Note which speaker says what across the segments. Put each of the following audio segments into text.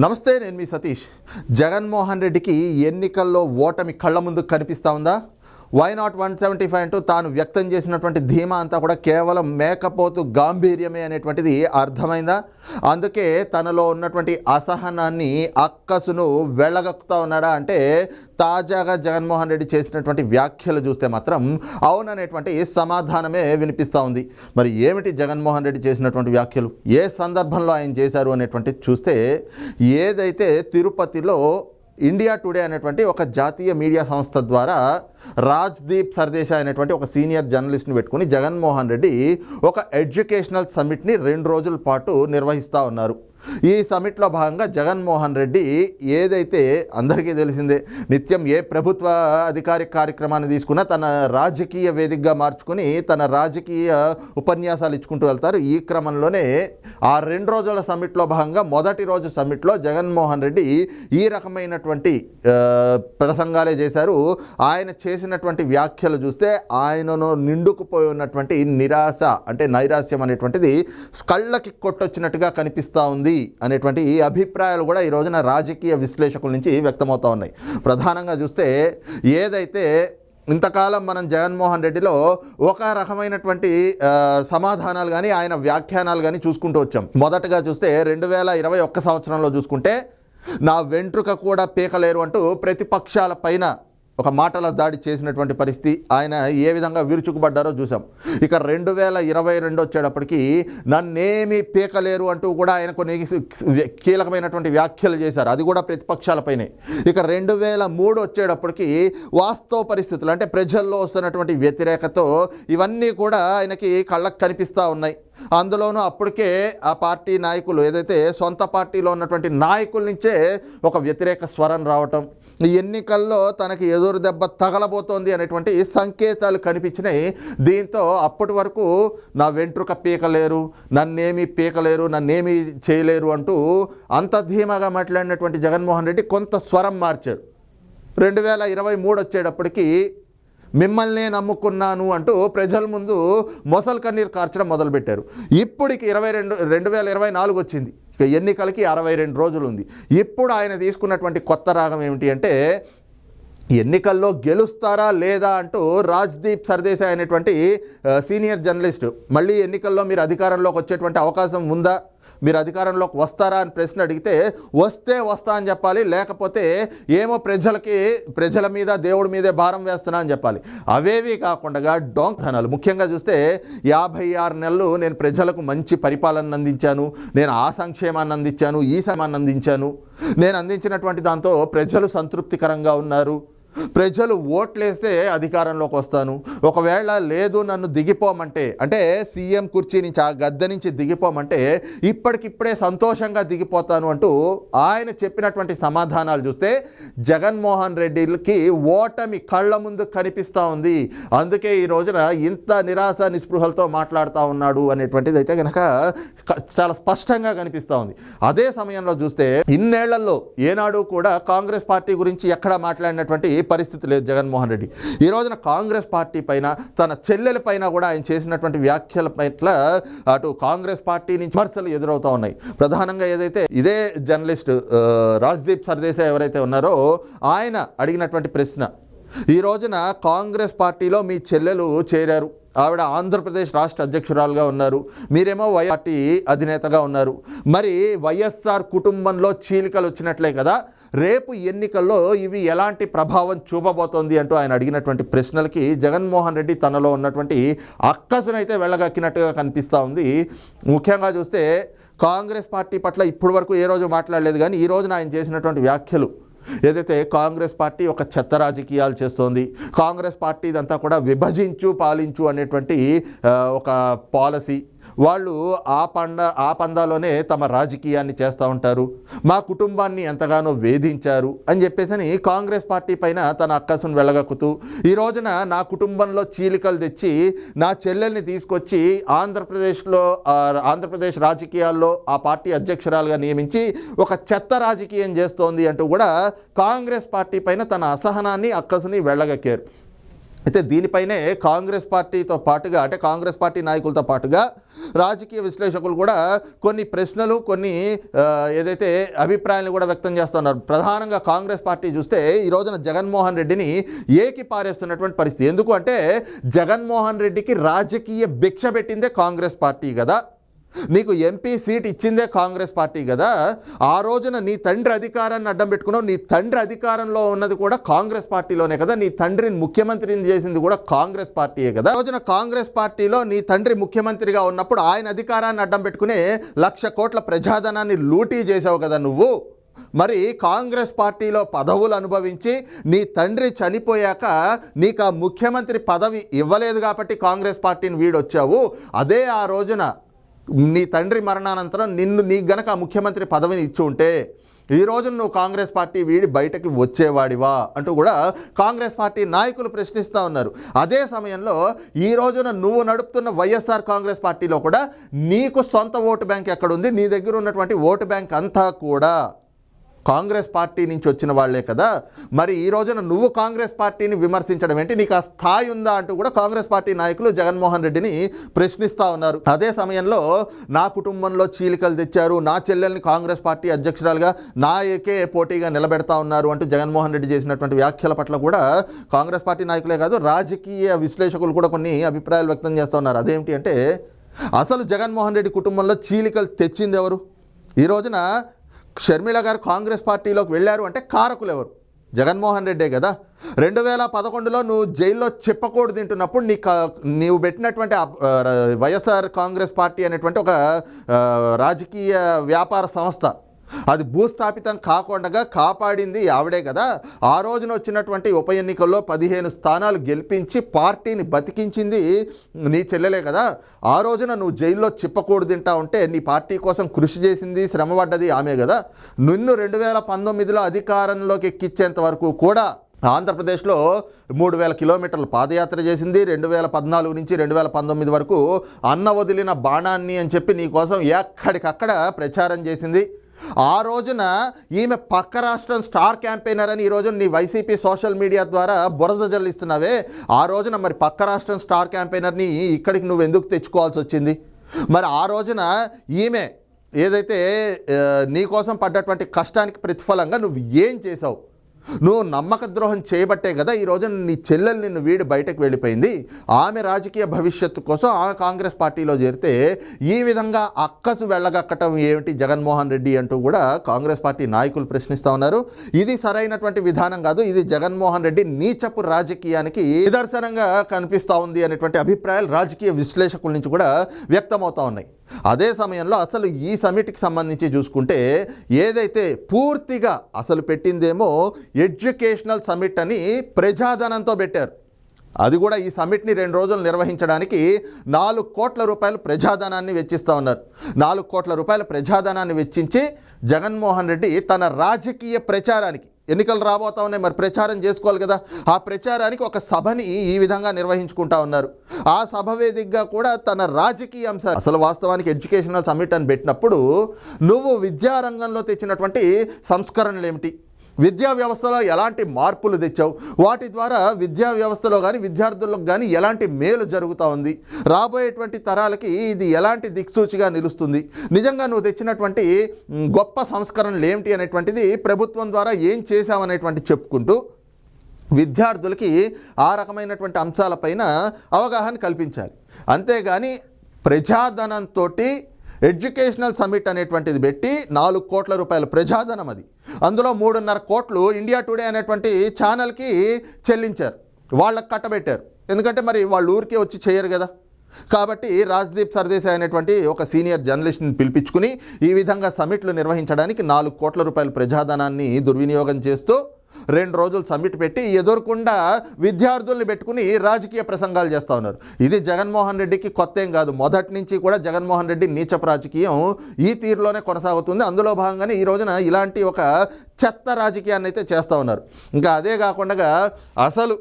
Speaker 1: నమస్తే నేను మీ సతీష్. జగన్మోహన్ రెడ్డికి ఎన్నికల్లో ఓటమి కళ్ళ ముందు కనిపిస్తూ ఉందా? Why not one seventy five అంటూ తాను వ్యక్తం చేసినటువంటి ధీమా అంతా కూడా కేవలం మేకపోతు గాంభీర్యమే అనేటువంటిది అర్థమైందా? అందుకే తనలో ఉన్నటువంటి అసహనాన్ని అక్కసును వెళ్ళగక్కుతా ఉన్నాడా అంటే తాజాగా జగన్మోహన్ రెడ్డి చేసినటువంటి వ్యాఖ్యలు చూస్తే మాత్రం అవుననేటువంటి సమాధానమే వినిపిస్తూ ఉంది. మరి ఏమిటి జగన్మోహన్ రెడ్డి చేసినటువంటి వ్యాఖ్యలు? ఏ సందర్భంలో ఆయన చేశారు అనేటువంటి చూస్తే ఏదైతే తిరుపతిలో ఇండియా టుడే అనేటువంటి ఒక జాతీయ మీడియా సంస్థ ద్వారా రాజ్దీప్ సర్దేశా అనేటువంటి ఒక సీనియర్ జర్నలిస్ట్ని పెట్టుకుని జగన్మోహన్ రెడ్డి ఒక ఎడ్యుకేషనల్ సమ్మిట్ని రెండు రోజుల పాటు నిర్వహిస్తూ ఉన్నారు. ఈ సమిట్లో భాగంగా జగన్మోహన్ రెడ్డి ఏదైతే అందరికీ తెలిసిందే నిత్యం ఏ ప్రభుత్వ అధికారిక కార్యక్రమాన్ని తీసుకున్నా తన రాజకీయ వేదికగా మార్చుకుని తన రాజకీయ ఉపన్యాసాలు ఇచ్చుకుంటూ వెళ్తారు. ఈ క్రమంలోనే ఆ రెండు రోజుల సమిట్లో భాగంగా మొదటి రోజు సమిట్లో జగన్మోహన్ రెడ్డి ఈ రకమైనటువంటి ప్రసంగాలే చేశారు. ఆయన చేసినటువంటి వ్యాఖ్యలు చూస్తే ఆయనను నిండుకుపోయి ఉన్నటువంటి నిరాశ అంటే నైరాశ్యం అనేటువంటిది కళ్ళకి కొట్టొచ్చినట్టుగా కనిపిస్తూ ఉంది. అనేటువంటి ఈ అభిప్రాయాలు కూడా ఈ రోజున రాజకీయ విశ్లేషకుల నుంచి వ్యక్తమవుతూ ఉన్నాయి. ప్రధానంగా చూస్తే ఏదైతే ఇంతకాలం మనం జగన్మోహన్ రెడ్డిలో ఒక రకమైనటువంటి సమాధానాలు కానీ ఆయన వ్యాఖ్యానాలు కానీ చూసుకుంటూ వచ్చాం. మొదటగా చూస్తే రెండు వేల ఇరవై ఒక్క సంవత్సరంలో చూసుకుంటే నా వెంట్రుక కూడా పీకలేరు అంటూ ప్రతిపక్షాల పైన ఒక మాటల దాడి చేసినటువంటి పరిస్థితి ఆయన ఏ విధంగా విరుచుకుపడ్డారో చూసాం ఇక రెండు వేల ఇరవై రెండు వచ్చేటప్పటికి నన్నేమి పీకలేరు అంటూ కూడా ఆయన కొన్ని కీలకమైనటువంటి వ్యాఖ్యలు చేశారు. అది కూడా ప్రతిపక్షాలపైనే. ఇక రెండు వేల మూడు వచ్చేటప్పటికి వాస్తవ పరిస్థితులు అంటే ప్రజల్లో వస్తున్నటువంటి వ్యతిరేకతో ఇవన్నీ కూడా ఆయనకి కళ్ళకు కనిపిస్తూ ఉన్నాయి. అందులోనూ అప్పటికే ఆ పార్టీ నాయకులు ఏదైతే సొంత పార్టీలో ఉన్నటువంటి నాయకుల నుంచే ఒక వ్యతిరేక స్వరం రావటం ఎన్నికల్లో తనకి ఎదురు దెబ్బ తగలబోతోంది అనేటువంటి సంకేతాలు కనిపించినాయి. దీంతో అప్పటి వరకు నా వెంట్రుక పీకలేరు నన్నేమీ పీకలేరు నన్నేమీ చేయలేరు అంటూ అంత ధీమాగా మాట్లాడినటువంటి జగన్మోహన్ రెడ్డి కొంత స్వరం మార్చాడు. రెండు వేల ఇరవై మూడు వచ్చేటప్పటికి మిమ్మల్నే నమ్ముకున్నాను అంటూ ప్రజల ముందు మొసలు కన్నీరు కార్చడం మొదలుపెట్టారు. ఇప్పటికి ఇరవై రెండు రెండు వేల ఇరవై నాలుగు వచ్చింది. ఇక ఎన్నికలకి అరవై రెండు రోజులు ఉంది ఇప్పుడు ఆయన తీసుకున్నటువంటి కొత్త రాగం ఏమిటి అంటే ఎన్నికల్లో గెలుస్తారా లేదా అంటూ రాజ్దీప్ సర్దేశాయ్ అనేటువంటి సీనియర్ జర్నలిస్ట్. మళ్ళీ ఎన్నికల్లో మీరు అధికారంలోకి వచ్చేటువంటి అవకాశం ఉందా? మీరు అధికారంలోకి వస్తారా అని ప్రశ్న అడిగితే వస్తే వస్తా అని చెప్పాలి లేకపోతే ఏమో ప్రజలకి ప్రజల మీద దేవుడి మీదే భారం వేస్తున్నా అని చెప్పాలి. అవేవి కాకుండా డొంక్ ముఖ్యంగా చూస్తే యాభై ఆరు నెలలు నేను ప్రజలకు మంచి పరిపాలన అందించాను నేను ఆ సంక్షేమాన్ని అందించాను ఈ సంక్షేమాన్ని అందించాను. నేను అందించినటువంటి దాంతో ప్రజలు సంతృప్తికరంగా ఉన్నారు. ప్రజలు ఓట్లేస్తే అధికారంలోకి వస్తాను. ఒకవేళ లేదు నన్ను దిగిపోమంటే అంటే సీఎం కుర్చీ నుంచి ఆ గద్దె నుంచి దిగిపోమంటే ఇప్పటికిప్పుడే సంతోషంగా దిగిపోతాను అంటూ ఆయన చెప్పినటువంటి సమాధానాలు చూస్తే జగన్మోహన్ రెడ్డికి ఓటమి కళ్ళ ముందు కనిపిస్తూ ఉంది. అందుకే ఈ రోజున ఇంత నిరాశ నిస్పృహలతో మాట్లాడుతూ ఉన్నాడు అనేటువంటిది అయితే కనుక చాలా స్పష్టంగా కనిపిస్తూ ఉంది. అదే సమయంలో చూస్తే ఇన్నేళ్ళలో ఏనాడు కూడా కాంగ్రెస్ పార్టీ గురించి ఎక్కడ మాట్లాడినటువంటి పరిస్థితి లేదు జగన్మోహన్ రెడ్డి. ఈ రోజున కాంగ్రెస్ పార్టీ పైన తన చెల్లెల పైన కూడా ఆయన చేసినటువంటి వ్యాఖ్యల పట్ల అటు కాంగ్రెస్ పార్టీ నుంచి విమర్శలు ఎదురవుతూ ఉన్నాయి. ప్రధానంగా ఏదైతే ఇదే జర్నలిస్ట్ రాజ్దీప్ సర్దేశాయ్ ఎవరైతే ఉన్నారో ఆయన అడిగినటువంటి ప్రశ్న ఈ రోజున కాంగ్రెస్ పార్టీలో మీ చెల్లెలు చేరారు. ఆవిడ ఆంధ్రప్రదేశ్ రాష్ట్ర అధ్యక్షురాలుగా ఉన్నారు. మీరేమో వై పార్టీ అధినేతగా ఉన్నారు. మరి వైఎస్ఆర్ కుటుంబంలో చీలికలు వచ్చినట్లే కదా? రేపు ఎన్నికల్లో ఇవి ఎలాంటి ప్రభావం చూపబోతోంది అంటూ ఆయన అడిగినటువంటి ప్రశ్నలకి జగన్మోహన్ రెడ్డి తనలో ఉన్నటువంటి అక్కసునైతే వెళ్ళగక్కినట్టుగా కనిపిస్తూ ఉంది. ముఖ్యంగా చూస్తే కాంగ్రెస్ పార్టీ పట్ల ఇప్పటి వరకు ఏ రోజు మాట్లాడలేదు కానీ ఈ రోజున ఆయన చేసినటువంటి వ్యాఖ్యలు ఏదైతే కాంగ్రెస్ పార్టీ ఒక చెత్త రాజకీయాలు చేస్తోంది కాంగ్రెస్ పార్టీ ఇదంతా కూడా విభజించు పాలించు అనేటువంటి ఒక పాలసీ వాళ్ళు ఆ పండ ఆ పందాలోనే తమ రాజకీయాన్ని చేస్తూ ఉంటారు. మా కుటుంబాన్ని ఎంతగానో వేధించారు అని చెప్పేసి కాంగ్రెస్ పార్టీ పైన తన అక్కసును వెళ్ళగక్కుతూ ఈ రోజున నా కుటుంబంలో చీలికలు తెచ్చి నా చెల్లెల్ని తీసుకొచ్చి ఆంధ్రప్రదేశ్లో ఆంధ్రప్రదేశ్ రాజకీయాల్లో ఆ పార్టీ అధ్యక్షురాలుగా నియమించి ఒక చెత్త రాజకీయం చేస్తోంది అంటూ కూడా కాంగ్రెస్ పార్టీ పైన తన అసహనాన్ని అక్కసుని వెళ్ళగక్కారు అయితే దీనిపైనే కాంగ్రెస్ పార్టీతో పాటుగా అంటే కాంగ్రెస్ పార్టీ నాయకులతో పాటుగా రాజకీయ విశ్లేషకులు కూడా కొన్ని ప్రశ్నలు కొన్ని ఏదైతే అభిప్రాయాలు కూడా వ్యక్తం చేస్తున్నారు. ప్రధానంగా కాంగ్రెస్ పార్టీ చూస్తే ఈ రోజున జగన్మోహన్ రెడ్డిని ఏకి పారేస్తున్నటువంటి పరిస్థితి. ఎందుకు అంటే జగన్మోహన్ రెడ్డికి రాజకీయ భిక్ష పెట్టిందే కాంగ్రెస్ పార్టీ కదా. నీకు ఎంపీ సీట్ ఇచ్చిందే కాంగ్రెస్ పార్టీ కదా. ఆ రోజున నీ తండ్రి అధికారాన్ని అడ్డం పెట్టుకున్నావు. నీ తండ్రి అధికారంలో ఉన్నది కూడా కాంగ్రెస్ పార్టీలోనే కదా. నీ తండ్రిని ముఖ్యమంత్రిని చేసింది కూడా కాంగ్రెస్ పార్టీయే కదా. రోజున కాంగ్రెస్ పార్టీలో నీ తండ్రి ముఖ్యమంత్రిగా ఉన్నప్పుడు ఆయన అధికారాన్ని అడ్డం పెట్టుకునే లక్ష కోట్ల ప్రజాధనాన్ని లూటీ చేసావు కదా నువ్వు. మరి కాంగ్రెస్ పార్టీలో పదవులు అనుభవించి నీ తండ్రి చనిపోయాక నీకు ఆ ముఖ్యమంత్రి పదవి ఇవ్వలేదు కాబట్టి కాంగ్రెస్ పార్టీని వీడొచ్చావు. అదే ఆ రోజున నీ తండ్రి మరణానంతరం నిన్ను నీకు గనక ఆ ముఖ్యమంత్రి పదవిని ఇచ్చి ఉంటే ఈ రోజు నువ్వు కాంగ్రెస్ పార్టీ వీడి బయటకి వచ్చేవాడివా? అంటూ కూడా కాంగ్రెస్ పార్టీ నాయకులు ప్రశ్నిస్తూ ఉన్నారు. అదే సమయంలో ఈ రోజున నువ్వు నడుపుతున్న వైఎస్ఆర్ కాంగ్రెస్ పార్టీలో కూడా నీకు సొంత ఓటు బ్యాంక్ ఎక్కడుంది? నీ దగ్గర ఉన్నటువంటి ఓటు బ్యాంక్ అంతా కూడా. కాంగ్రెస్ పార్టీ నుంచి వచ్చిన వాళ్ళే కదా. మరి ఈ రోజున నువ్వు కాంగ్రెస్ పార్టీని విమర్శించడం ఏంటి? నీకు ఆ స్థాయి ఉందా అంటూ కూడా కాంగ్రెస్ పార్టీ నాయకులు జగన్మోహన్ రెడ్డిని ప్రశ్నిస్తూ ఉన్నారు. అదే సమయంలో నా కుటుంబంలో చీలికలు తెచ్చారు. నా చెల్లెల్ని కాంగ్రెస్ పార్టీ అధ్యక్షురాలుగా నా ఏకే పోటీగా నిలబెడతా ఉన్నారు అంటూ జగన్మోహన్ రెడ్డి చేసినటువంటి వ్యాఖ్యల పట్ల కూడా కాంగ్రెస్ పార్టీ నాయకులే కాదు రాజకీయ విశ్లేషకులు కూడా కొన్ని అభిప్రాయాలు వ్యక్తం చేస్తూ ఉన్నారు. అదేమిటి అంటే అసలు జగన్మోహన్ రెడ్డి కుటుంబంలో చీలికలు తెచ్చింది ఎవరు? ఈ రోజున షర్మిల గారు కాంగ్రెస్ పార్టీలోకి వెళ్ళారు అంటే కారకులు ఎవరు జగన్మోహన్ రెడ్డే కదా. రెండు వేల పదకొండులో నువ్వు జైల్లో చెప్పకూడదు తింటున్నప్పుడు నీ నీవు పెట్టినటువంటి వైఎస్ఆర్ కాంగ్రెస్ పార్టీ అనేటువంటి ఒక రాజకీయ వ్యాపార సంస్థ అది భూస్థాపితం కాకుండా కాపాడింది ఆవిడే కదా. ఆ రోజున వచ్చినటువంటి ఉప ఎన్నికల్లో పదిహేను స్థానాలు గెలిపించి పార్టీని బతికించింది నీ చెల్లెలే కదా. ఆ రోజున నువ్వు జైల్లో చిప్పకూడు తింటా ఉంటే నీ పార్టీ కోసం కృషి చేసింది శ్రమపడ్డది ఆమె కదా. నిన్ను రెండు వేల పంతొమ్మిదిలో అధికారంలోకి ఎక్కించేంత వరకు కూడా ఆంధ్రప్రదేశ్లో మూడు వేల కిలోమీటర్లు పాదయాత్ర చేసింది. రెండు వేల పద్నాలుగు నుంచి రెండు వేల పంతొమ్మిది వరకు అన్న వదిలిన బాణాన్ని అని చెప్పి నీ కోసం ఎక్కడికక్కడ ప్రచారం చేసింది. ఆ రోజున ఈమె పక్క రాష్ట్రం స్టార్ క్యాంపెయినర్ అని ఈ నీ వైసీపీ సోషల్ మీడియా ద్వారా బురద జల్లిస్తున్నావే. ఆ రోజున మరి పక్క రాష్ట్రం స్టార్ క్యాంపెయినర్ని ఇక్కడికి నువ్వు ఎందుకు తెచ్చుకోవాల్సి వచ్చింది? మరి ఆ రోజున ఈమె ఏదైతే నీకోసం నీ కోసం పడ్డటువంటి కష్టానికి ప్రతిఫలంగా నువ్వు ఏం చేసావు? నువ్వు నమ్మక ద్రోహం చేయబట్టే కదా ఈ రోజున నీ చెల్లెలు నిన్ను వీడి బయటకు వెళ్ళిపోయింది. ఆమె రాజకీయ భవిష్యత్తు కోసం ఆమె కాంగ్రెస్ పార్టీలో చేరితే ఈ విధంగా అక్కసు వెళ్ళగక్కటం ఏమిటి జగన్మోహన్ రెడ్డి అంటూ కూడా కాంగ్రెస్ పార్టీ నాయకులు ప్రశ్నిస్తూ ఉన్నారు. ఇది సరైనటువంటి విధానం కాదు. ఇది జగన్మోహన్ రెడ్డి నీచపు రాజకీయానికి నిదర్శనంగా కనిపిస్తూ ఉంది అనేటువంటి అభిప్రాయాలు రాజకీయ విశ్లేషకుల నుంచి కూడా వ్యక్తమవుతా ఉన్నాయి. అదే సమయంలో అసలు ఈ సమిట్కి సంబంధించి చూసుకుంటే ఏదైతే పూర్తిగా అసలు పెట్టిందేమో ఎడ్యుకేషనల్ సమిట్ అని ప్రజాధనంతో పెట్టారు. అది కూడా ఈ సమిట్ని రెండు రోజులు నిర్వహించడానికి నాలుగు కోట్ల రూపాయలు ప్రజాధనాన్ని వెచ్చిస్తూ ఉన్నారు. నాలుగు కోట్ల రూపాయల ప్రజాధనాన్ని వెచ్చించి జగన్మోహన్ రెడ్డి తన రాజకీయ ప్రచారానికి ఎన్నికలు రాబోతా ఉన్నాయి మరి ప్రచారం చేసుకోవాలి కదా. ఆ ప్రచారానికి ఒక సభని ఈ విధంగా నిర్వహించుకుంటా ఉన్నారు. ఆ సభ వేదికగా కూడా తన రాజకీయ అంశాలు అసలు వాస్తవానికి ఎడ్యుకేషనల్ సమ్మిట్ అని పెట్టినప్పుడు నువ్వు విద్యారంగంలో తెచ్చినటువంటి సంస్కరణలు ఏమిటి విద్యా వ్యవస్థలో ఎలాంటి మార్పులు తెచ్చావు? వాటి ద్వారా విద్యా వ్యవస్థలో కానీ విద్యార్థులకు కానీ ఎలాంటి మేలు జరుగుతూ ఉంది? రాబోయేటువంటి తరాలకి ఇది ఎలాంటి దిక్సూచిగా నిలుస్తుంది? నిజంగా నువ్వు తెచ్చినటువంటి గొప్ప సంస్కరణలు ఏమిటి అనేటువంటిది ప్రభుత్వం ద్వారా ఏం చేశామనేటువంటి చెప్పుకుంటూ విద్యార్థులకి ఆ రకమైనటువంటి అంశాలపైన అవగాహన కల్పించాలి. అంతేగాని ప్రజాధనంతో ఎడ్యుకేషనల్ సమిట్ అనేటువంటిది పెట్టి నాలుగు కోట్ల రూపాయల ప్రజాధనం అది. అందులో మూడున్నర కోట్లు ఇండియా టుడే అనేటువంటి ఛానల్కి చెల్లించారు. వాళ్ళకి కట్టబెట్టారు. ఎందుకంటే మరి వాళ్ళు ఊరికే వచ్చి చేయరు కదా. కాబట్టి రాజ్దీప్ సర్దేశాయ్ అనేటువంటి ఒక సీనియర్ జర్నలిస్ట్ని పిలిపించుకుని ఈ విధంగా సమిట్లు నిర్వహించడానికి నాలుగు కోట్ల రూపాయల ప్రజాధనాన్ని దుర్వినియోగం చేస్తూ రెండు రోజులు సమ్మిట్ పెట్టి ఎదురకుండా విద్యార్థుల్ని పెట్టుకుని రాజకీయ ప్రసంగాలు చేస్తూ ఉన్నారు. ఇది జగన్మోహన్ రెడ్డికి కొత్త ఏం కాదు. మొదటి నుంచి కూడా జగన్మోహన్ రెడ్డి నీచపు రాజకీయం ఈ తీరులోనే కొనసాగుతుంది. అందులో భాగంగానే ఈ రోజున ఇలాంటి ఒక చెత్త రాజకీయాన్ని అయితే చేస్తూ ఉన్నారు. ఇంకా అదే కాకుండా అసలు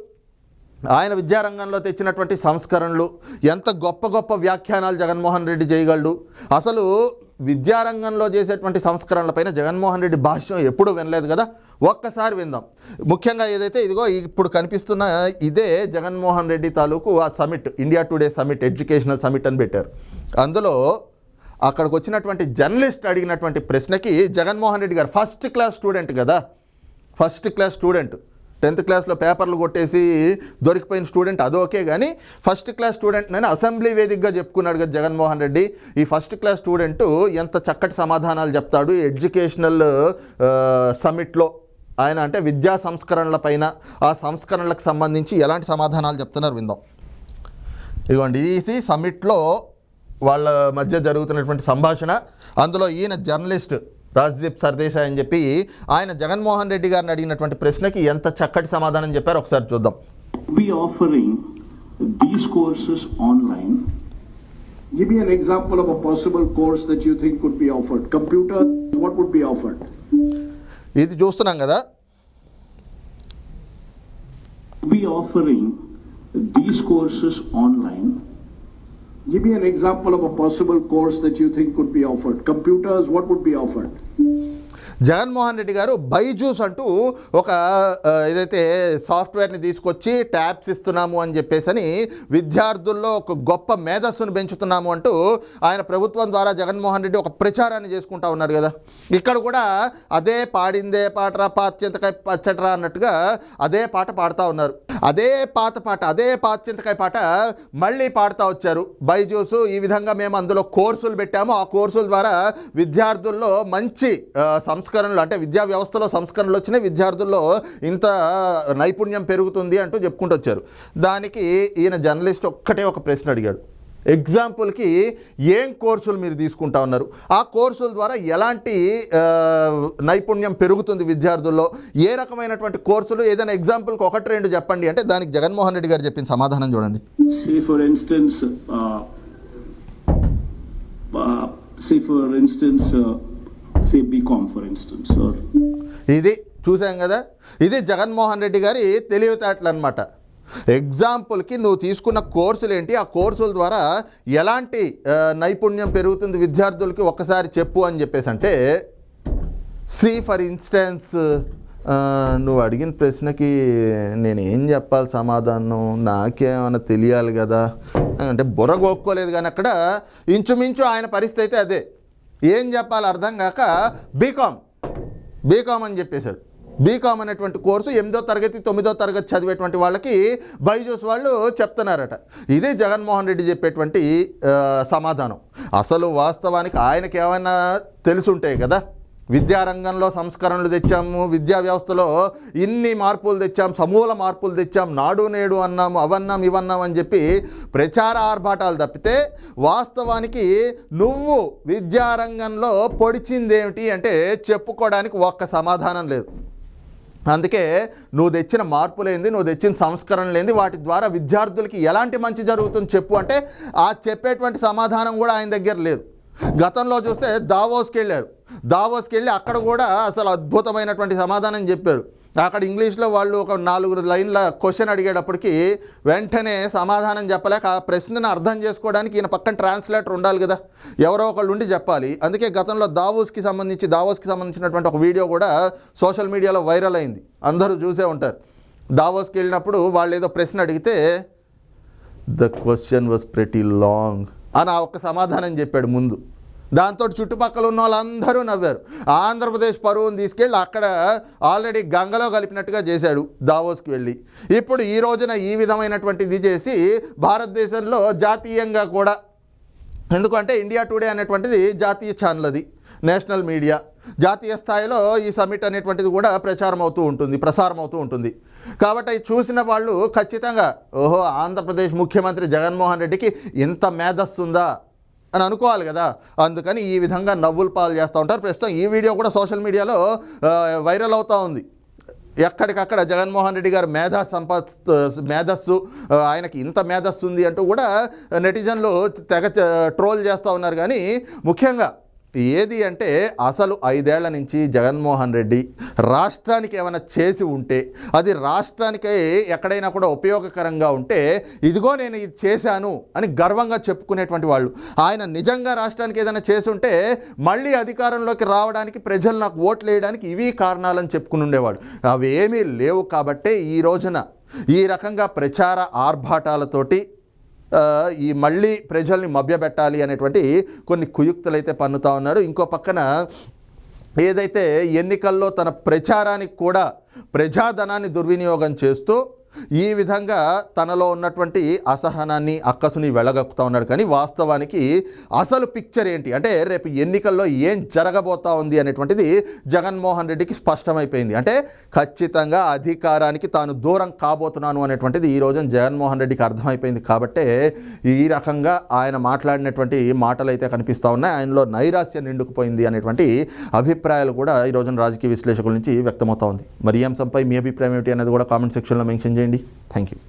Speaker 1: ఆయన విద్యారంగంలో తెచ్చినటువంటి సంస్కరణలు ఎంత గొప్ప గొప్ప వ్యాఖ్యానాలు జగన్మోహన్ రెడ్డి చేయగలడు? అసలు విద్యారంగంలో చేసేటువంటి సంస్కరణలపైన జగన్మోహన్ రెడ్డి భాష్యం ఎప్పుడూ వినలేదు కదా? ఒక్కసారి విందాం. ముఖ్యంగా ఏదైతే ఇదిగో ఇప్పుడు కనిపిస్తున్న ఇదే జగన్మోహన్ రెడ్డి తాలూకు ఆ summit India today summit educational summit అని పెట్టారు. అందులో అక్కడికి వచ్చినటువంటి జర్నలిస్ట్ అడిగినటువంటి ప్రశ్నకి జగన్మోహన్ రెడ్డి గారు ఫస్ట్ క్లాస్ స్టూడెంట్ కదా? First class student. టెన్త్ క్లాస్లో పేపర్లు కొట్టేసి దొరికిపోయిన స్టూడెంట్ అదోకే కానీ ఫస్ట్ క్లాస్ స్టూడెంట్ నేను అసెంబ్లీ వేదికగా చెప్పుకున్నాడు కదా జగన్మోహన్ రెడ్డి. ఈ ఫస్ట్ క్లాస్ స్టూడెంట్ ఎంత చక్కటి సమాధానాలు చెప్తాడు. ఎడ్యుకేషనల్ సమిట్లో ఆయన అంటే విద్యా సంస్కరణల పైన ఆ సంస్కరణలకు సంబంధించి ఎలాంటి సమాధానాలు చెప్తున్నారు విందాం. ఇదిగోండి ఈసీ సమ్మిట్లో వాళ్ళ మధ్య జరుగుతున్నటువంటి సంభాషణ అందులో ఈయన జర్నలిస్ట్ రాజ్దీప్ సర్దేశాయ్ అని చెప్పి ఆయన జగన్మోహన్ రెడ్డి గారిని అడిగినటువంటి ప్రశ్నకి ఎంత చక్కటి సమాధానం చెప్పారో ఒకసారి చూద్దాం
Speaker 2: be offering these courses online.
Speaker 3: Give me an example of a possible course that you think could be offered. Computer, what would be offered?
Speaker 1: ఇది చూస్తున్నాం కదా
Speaker 2: Be offering these courses online.
Speaker 3: Give me an example of a possible course that you think could be offered. Computers, what would be offered?
Speaker 1: Jaganmohan Reddy గారు బైజూస్ అంటూ ఒక ఏదైతే సాఫ్ట్వేర్ని తీసుకొచ్చి tabs ఇస్తున్నాము అని చెప్పేసి అని విద్యార్థుల్లో ఒక గొప్ప మేధస్సును పెంచుతున్నాము అంటూ ఆయన ప్రభుత్వం ద్వారా జగన్మోహన్ రెడ్డి ఒక ప్రచారాన్ని చేసుకుంటా ఉన్నాడు కదా. ఇక్కడ కూడా అదే పాడిందే పాటరా పాత్యంతకాయ పచ్చటరా అన్నట్టుగా అదే పాట పాడుతూ ఉన్నారు. అదే పాత పాట అదే పాత్యంతకాయ పాట మళ్ళీ పాడుతూ వచ్చారు. బైజూస్ ఈ విధంగా మేము అందులో కోర్సులు పెట్టాము. ఆ కోర్సుల ద్వారా విద్యార్థుల్లో మంచి సంస్కరణలు అంటే విద్యా వ్యవస్థలో సంస్కరణలు వచ్చినాయి విద్యార్థుల్లో ఇంత నైపుణ్యం పెరుగుతుంది అంటూ చెప్పుకుంటూ వచ్చారు. దానికి ఈయన జర్నలిస్ట్ ఒక్కటే ఒక ప్రశ్న అడిగాడు. ఎగ్జాంపుల్కి ఏం కోర్సులు మీరు తీసుకుంటా ఉన్నారు? ఆ కోర్సుల ద్వారా ఎలాంటి నైపుణ్యం పెరుగుతుంది విద్యార్థుల్లో? ఏ రకమైనటువంటి కోర్సులు? ఏదైనా ఎగ్జాంపుల్కి ఒకటి రెండు చెప్పండి అంటే దానికి జగన్మోహన్ రెడ్డి గారు చెప్పిన సమాధానం చూడండి.
Speaker 2: For instance for instance say, BCom, for instance, or
Speaker 1: ఇది చూసాం కదా? ఇది జగన్మోహన్ రెడ్డి గారి తెలివితేటలు అనమాట ఎగ్జాంపుల్కి నువ్వు తీసుకున్న కోర్సులు ఏంటి? ఆ కోర్సుల ద్వారా ఎలాంటి నైపుణ్యం పెరుగుతుంది విద్యార్థులకి ఒక్కసారి చెప్పు అని చెప్పేసి అంటే సి ఫర్ ఇన్స్టెన్స్ నువ్వు అడిగిన ప్రశ్నకి నేను ఏం చెప్పాలి సమాధానం? నాకేమైనా తెలియాలి కదా? అంటే బుర్ర గోక్కోలేదు కానీ అక్కడ ఇంచుమించు ఆయన పరిస్థితి అయితే అదే. ఏం చెప్పాలి అర్థం కాక బీకామ్. బీకామ్ అని చెప్పేశాడు బీకామ్ అనేటువంటి కోర్సు ఎనిమిదో తరగతి తొమ్మిదో తరగతి చదివేటువంటి వాళ్ళకి బైజూస్ వాళ్ళు చెప్తున్నారట. ఇదే జగన్మోహన్ రెడ్డి చెప్పేటువంటి సమాధానం. అసలు వాస్తవానికి ఆయనకి ఏమైనా తెలుసుంటాయి కదా? విద్యారంగంలో సంస్కరణలు తెచ్చాము విద్యా వ్యవస్థలో ఇన్ని మార్పులు తెచ్చాం సమూల మార్పులు తెచ్చాం నాడు నేడు అన్నాము అవన్నాం ఇవన్నాం అని చెప్పి ప్రచార ఆర్భాటాలు తప్పితే వాస్తవానికి నువ్వు విద్యారంగంలో పొడిచిందేమిటి అంటే చెప్పుకోవడానికి ఒక్క సమాధానం లేదు. అందుకే నువ్వు తెచ్చిన మార్పులేంది నువ్వు తెచ్చిన సంస్కరణలేంది వాటి ద్వారా విద్యార్థులకి ఎలాంటి మంచి జరుగుతుంది చెప్పు అంటే ఆ చెప్పేటువంటి సమాధానం కూడా ఆయన దగ్గర లేదు. గతంలో చూస్తే దావోస్కి వెళ్ళారు. దావోస్కి వెళ్ళి అక్కడ కూడా అసలు అద్భుతమైనటువంటి సమాధానం చెప్పారు. అక్కడ ఇంగ్లీష్లో వాళ్ళు ఒక నాలుగు లైన్ల క్వశ్చన్ అడిగేటప్పటికి వెంటనే సమాధానం చెప్పలేక ఆ ప్రశ్నను అర్థం చేసుకోవడానికి ఈయన పక్కన ట్రాన్స్లేటర్ ఉండాలి కదా ఎవరో ఒకళ్ళు ఉండి చెప్పాలి. అందుకే గతంలో దావోస్కి సంబంధించి దావోస్కి సంబంధించినటువంటి ఒక వీడియో కూడా సోషల్ మీడియాలో వైరల్ అయింది. అందరూ చూసే ఉంటారు. దావోస్కి వెళ్ళినప్పుడు వాళ్ళు ఏదో ప్రశ్న అడిగితే the question was pretty long అని ఆ ఒక్క సమాధానం చెప్పాడు ముందు. దాంతో చుట్టుపక్కల ఉన్న వాళ్ళందరూ నవ్వారు. ఆంధ్రప్రదేశ్ పరువును తీసుకెళ్ళి అక్కడ ఆల్రెడీ గంగలో కలిపినట్టుగా చేశాడు దావోస్కి వెళ్ళి. ఇప్పుడు ఈ రోజున ఈ విధమైనటువంటిది చేసి భారతదేశంలో జాతీయంగా కూడా ఎందుకంటే ఇండియా టుడే అనేటువంటిది జాతీయ ఛానల్ అది నేషనల్ మీడియా. జాతీయ స్థాయిలో ఈ సమిట్ అనేటువంటిది కూడా ప్రచారం అవుతూ ఉంటుంది ప్రసారం అవుతూ ఉంటుంది. కాబట్టి చూసిన వాళ్ళు ఖచ్చితంగా ఓహో ఆంధ్రప్రదేశ్ ముఖ్యమంత్రి జగన్మోహన్ రెడ్డికి ఇంత మేధస్సు ఉందా అని అనుకోవాలి కదా. అందుకని ఈ విధంగా నవ్వులు పాలు చేస్తూ ఉంటారు. ప్రస్తుతం ఈ వీడియో కూడా సోషల్ మీడియాలో వైరల్ అవుతూ ఉంది. ఎక్కడికక్కడ జగన్మోహన్ రెడ్డి గారు మేధా సంపత్ మేధస్సు ఆయనకి ఇంత మేధస్సు ఉంది అంటూ కూడా నెటిజన్లు తెగ ట్రోల్ చేస్తూ ఉన్నారు. కానీ ముఖ్యంగా ఏది అంటే అసలు ఐదేళ్ళ నుంచి జగన్మోహన్ రెడ్డి రాష్ట్రానికి ఏమైనా చేసి ఉంటే అది రాష్ట్రానికే ఎక్కడైనా కూడా ఉపయోగకరంగా ఉంటే ఇదిగో నేను ఇది చేశాను అని గర్వంగా చెప్పుకునేటువంటి వాళ్ళు. ఆయన నిజంగా రాష్ట్రానికి ఏదైనా చేసి ఉంటే మళ్ళీ అధికారంలోకి రావడానికి ప్రజలు నాకు ఓట్లు వేయడానికి ఇవి కారణాలని చెప్పుకుని ఉండేవాడు. అవి ఏమీ లేవు కాబట్టే ఈ రోజున ఈ రకంగా ప్రచార ఆర్భాటాలతోటి ఈ మళ్ళీ ప్రజల్ని మభ్యపెట్టాలి అనేటువంటి కొన్ని కుయుక్తులు అయితే పన్నుతా ఉన్నాడు ఇంకో పక్కన ఏదైతే ఎన్నికల్లో తన ప్రచారానికి కూడా ప్రజాధనాన్ని దుర్వినియోగం చేస్తూ ఈ విధంగా తనలో ఉన్నటువంటి అసహనాన్ని అక్కసుని వెళ్ళగక్కుతా ఉన్నాడు. కానీ వాస్తవానికి అసలు పిక్చర్ ఏంటి? అంటే రేపు ఎన్నికల్లో ఏం జరగబోతా ఉంది అనేటువంటిది జగన్మోహన్ రెడ్డికి స్పష్టమైపోయింది. అంటే ఖచ్చితంగా అధికారానికి తాను దూరం కాబోతున్నాను అనేటువంటిది ఈ రోజున జగన్మోహన్ రెడ్డికి అర్థమైపోయింది. కాబట్టే ఈ రకంగా ఆయన మాట్లాడినటువంటి మాటలు అయితే కనిపిస్తూ ఉన్నాయి. ఆయనలో నైరాశ్యం నిండుకుపోయింది అనేటువంటి అభిప్రాయాలు కూడా ఈ రోజున రాజకీయ విశ్లేషకుల నుంచి వ్యక్తమవుతా ఉంది. మరి ఈ అంశంపై మీ అభిప్రాయం ఏమిటి అనేది కూడా కామెంట్ సెక్షన్లో మెన్షన్ చేయండి. Thank you